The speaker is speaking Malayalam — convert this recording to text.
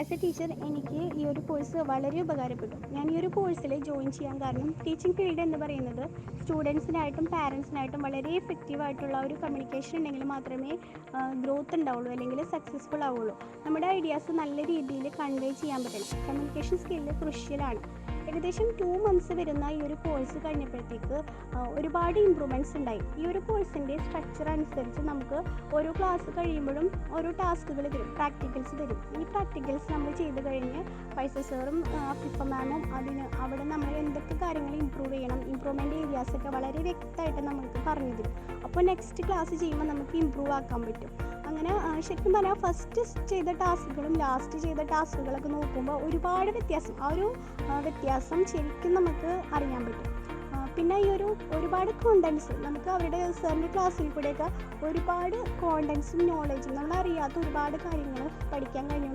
ആസ് എ ടീച്ചർ എനിക്ക് ഈ ഒരു കോഴ്സ് വളരെ ഉപകാരപ്പെട്ടു. ഞാൻ ഈ ഒരു കോഴ്സിൽ ജോയിൻ ചെയ്യാൻ കാരണം ടീച്ചിങ് ഫീൽഡ് എന്ന് പറയുന്നത് സ്റ്റുഡൻസിനായിട്ടും പാരൻസിനായിട്ടും വളരെ എഫക്റ്റീവ് ആയിട്ടുള്ള ഒരു കമ്മ്യൂണിക്കേഷൻ ഉണ്ടെങ്കിൽ മാത്രമേ ഗ്രോത്ത് ഉണ്ടാവുള്ളൂ അല്ലെങ്കിൽ സക്സസ്ഫുൾ ആവുള്ളൂ. നമ്മുടെ ഐഡിയാസ് നല്ല രീതിയിൽ കൺവേ ചെയ്യാൻ പറ്റണം. കമ്മ്യൂണിക്കേഷൻ സ്കില്ല് ക്രുഷ്യലാണ് ഏകദേശം ടു മന്ത്സ് വരുന്ന ഈ ഒരു കോഴ്സ് കഴിഞ്ഞപ്പോഴത്തേക്ക് ഒരുപാട് ഇമ്പ്രൂവ്മെന്റ്സ് ഉണ്ടായി. ഈ ഒരു കോഴ്സിന്റെ സ്ട്രക്ചർ അനുസരിച്ച് നമുക്ക് ഓരോ ക്ലാസ് കഴിയുമ്പോഴും ഓരോ ടാസ്കുകൾ തരും പ്രാക്ടിക്കൽസ് തരും ഈ പ്രാക്ടിക്കൽസ് നമ്മൾ ചെയ്ത് കഴിഞ്ഞ് പൈസ സാറും ഫിഫ മാമും അതിന് അവിടെ നമ്മൾ എന്തൊക്കെ കാര്യങ്ങൾ ഇമ്പ്രൂവ് ചെയ്യണം ഇമ്പ്രൂവ്മെന്റ് ഏരിയാസൊക്കെ വളരെ വ്യക്തമായിട്ട് നമുക്ക് പറഞ്ഞു തരും. അപ്പോൾ നെക്സ്റ്റ് ക്ലാസ് ചെയ്യുമ്പോൾ നമുക്ക് ഇമ്പ്രൂവ് ആക്കാൻ പറ്റും. അങ്ങനെ ശരിക്കും പറഞ്ഞാൽ ഫസ്റ്റ് ചെയ്ത ടാസ്കുകളും ലാസ്റ്റ് ചെയ്ത ടാസ്കുകളൊക്കെ നോക്കുമ്പോൾ ഒരുപാട് വ്യത്യാസം. ആ ഒരു വ്യത്യാസം ശരിക്കും നമുക്ക് അറിയാൻ പറ്റും. പിന്നെ ഈ ഒരു ഒരുപാട് കോണ്ടൻസ് നമുക്ക് അവരുടെ സാറിന്റെ ക്ലാസ്സിൽ കൂടെയൊക്കെ ഒരുപാട് കോണ്ടൻസും നോളജും നമ്മൾ അറിയാത്ത ഒരുപാട് കാര്യങ്ങൾ പഠിക്കാൻ കഴിഞ്ഞു